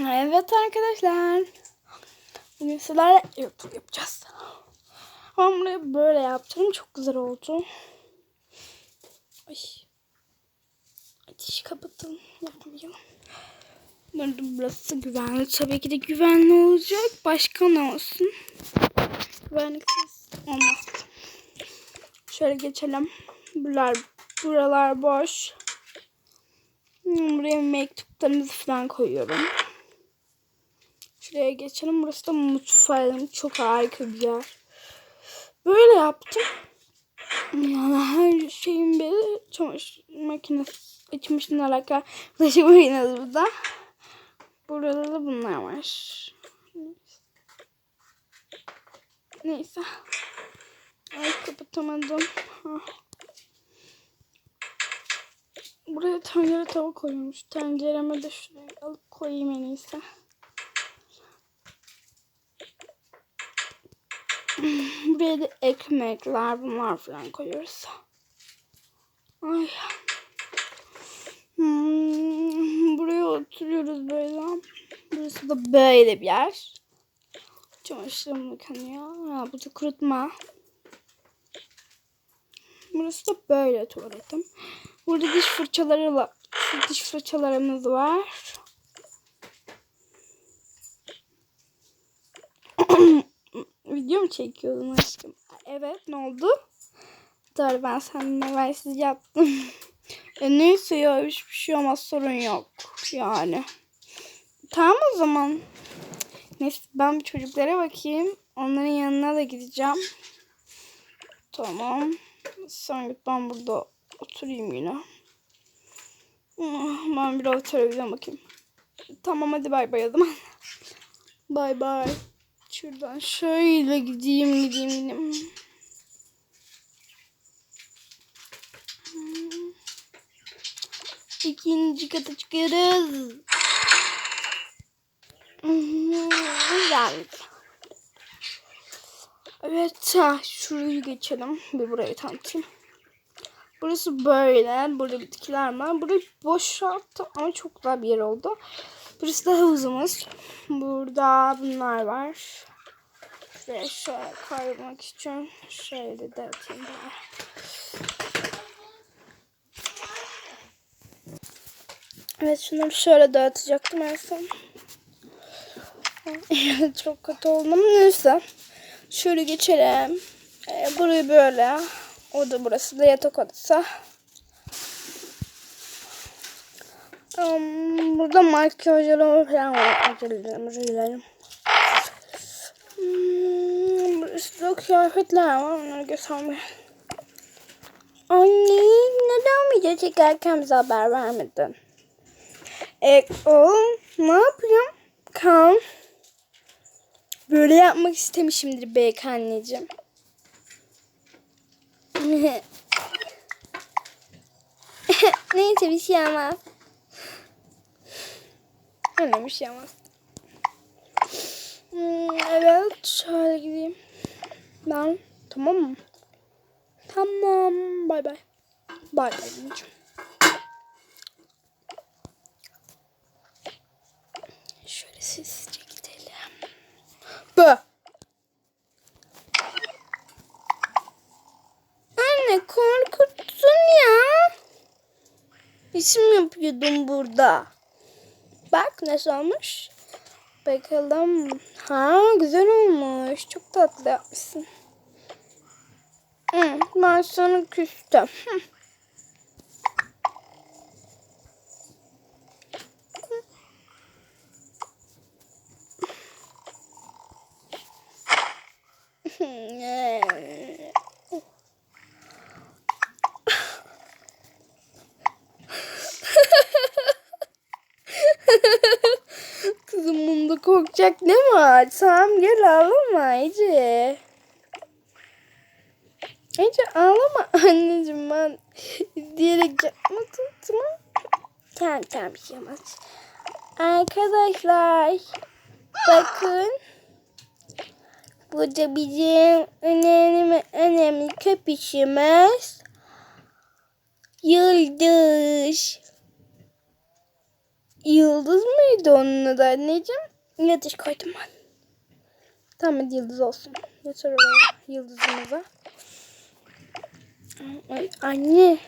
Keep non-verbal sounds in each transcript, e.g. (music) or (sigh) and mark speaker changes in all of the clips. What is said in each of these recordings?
Speaker 1: Evet arkadaşlar. Bugün sizlerle YouTube yapacağız. Ben burayı böyle yaptım. Çok güzel oldu. Ay. Ateşi kapatalım. Yapmayalım. Burası güvenli. Tabii ki de güvenli olacak. Başka ne olsun? Güvenliksiz olmaz. Şöyle geçelim. Buralar, buralar boş. Buraya mektuplarımızı falan koyuyorum. Şuraya geçelim. Burası da mutfağım. Çok harika bir yer. Böyle yaptım. Yani her şeyin biri çamaşır makinesi açmışın alakalı. Bulaşık makinesi burada. Burada da bunlar var. Neyse. Ay kapatamadım. Ah. Buraya tencere tava koymuş. Tencereme de şuraya alıp koyayım en iyisi. (laughs) Da ekmekler bunlar falan koyuyoruz. Ay. Hmm, buraya oturuyoruz böyle. Burası da böyle bir yer. Çamaşırım yıkanıyor. Ha, bu da kurutma. Burası da böyle tuvaletim. Burada diş fırçaları diş fırçalarımız var. Video mu çekiyordun aşkım? Evet ne oldu? Doğru ben seninle versiz yaptım. (laughs) e, neyse ya hiçbir şey olmaz sorun yok. Yani. Tamam o zaman. Neyse ben bir çocuklara bakayım. Onların yanına da gideceğim. Tamam. Sen git ben burada oturayım yine. Ah, Ben biraz televizyon bakayım. Tamam hadi bay bay o zaman. Bay bay. Şuradan şöyle gideyim gideyim gideyim. Hmm. İkinci kata çıkıyoruz. Hmm, Güzel. Evet, ha, şurayı geçelim. Bir burayı tanıtayım. Burası böyle. Burada bitkiler var. Burayı boşalttım ama çok güzel bir yer oldu. Burası da havuzumuz. Burada bunlar var. Şuraya şöyle koymak için şöyle de atayım. Böyle. Evet şunları şöyle dağıtacaktım en son. çok kötü oldum. Neyse. Şöyle geçelim. Ee, burayı böyle. O da burası da yatak odası. Um, burada makyajlarım falan var. Özür dilerim, özür dilerim. Hmm, da kıyafetler var. Onları göstermeye. Anne neden video çekerken bize haber vermedin? E, oğlum ne yapayım? Kan. Böyle yapmak istemişimdir belki anneciğim. (laughs) Neyse bir şey olmaz. Anne bir şey olmaz. Evet şöyle gideyim. Ben tamam mı? Tamam. Bay bay. Bay bay. Şöyle sessizce gidelim. Bö. Anne korkuttun ya. İsim yapıyordum burada. Bak nasıl olmuş. Bakalım. Ha güzel olmuş. Çok tatlı yapmışsın. Hı, ben sana küstüm. Hı. Korkacak ne var? Tamam gel ağlama Ece. Ece ağlama anneciğim ben diyerek yapmadım tamam. Tamam tamam bir şey olmaz. Arkadaşlar bakın. Burada bizim önemli önemli köpüşümüz Yıldız. Yıldız mıydı onun adı anneciğim? Yatış koydum ben. Tamam hadi yıldız olsun. Yeter oraya yıldızımıza. Ay, anne.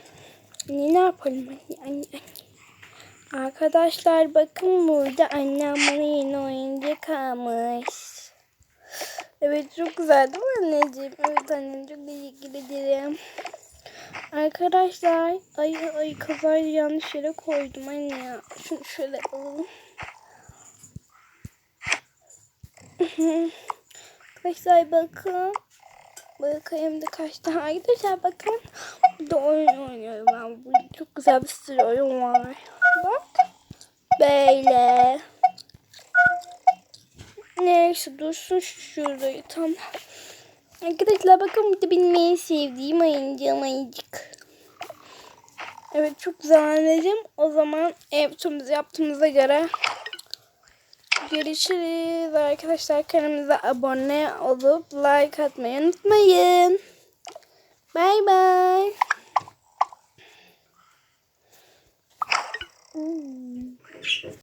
Speaker 1: Anne ne yapalım anne anne anne. Arkadaşlar bakın burada annem bana yeni oyuncak almış. Evet çok güzel değil mi anneciğim? Evet annem çok teşekkür ederim. Arkadaşlar ay ay kazayla yanlış yere koydum anne ya. Şunu şöyle alalım. (laughs) Arkadaşlar bakın. Bakayım da kaç tane arkadaşlar bakın. Burada oyun oynuyorum ben. Burada çok güzel bir sürü oyun var. Bak. Böyle. Neyse dursun şurayı tam. Arkadaşlar bakın burada benim en sevdiğim oyuncağım ayıcık. Evet çok güzel anneciğim. O zaman ev turumuzu yaptığımıza göre görüşürüz. Arkadaşlar kanalımıza abone olup like atmayı unutmayın. Bay bay.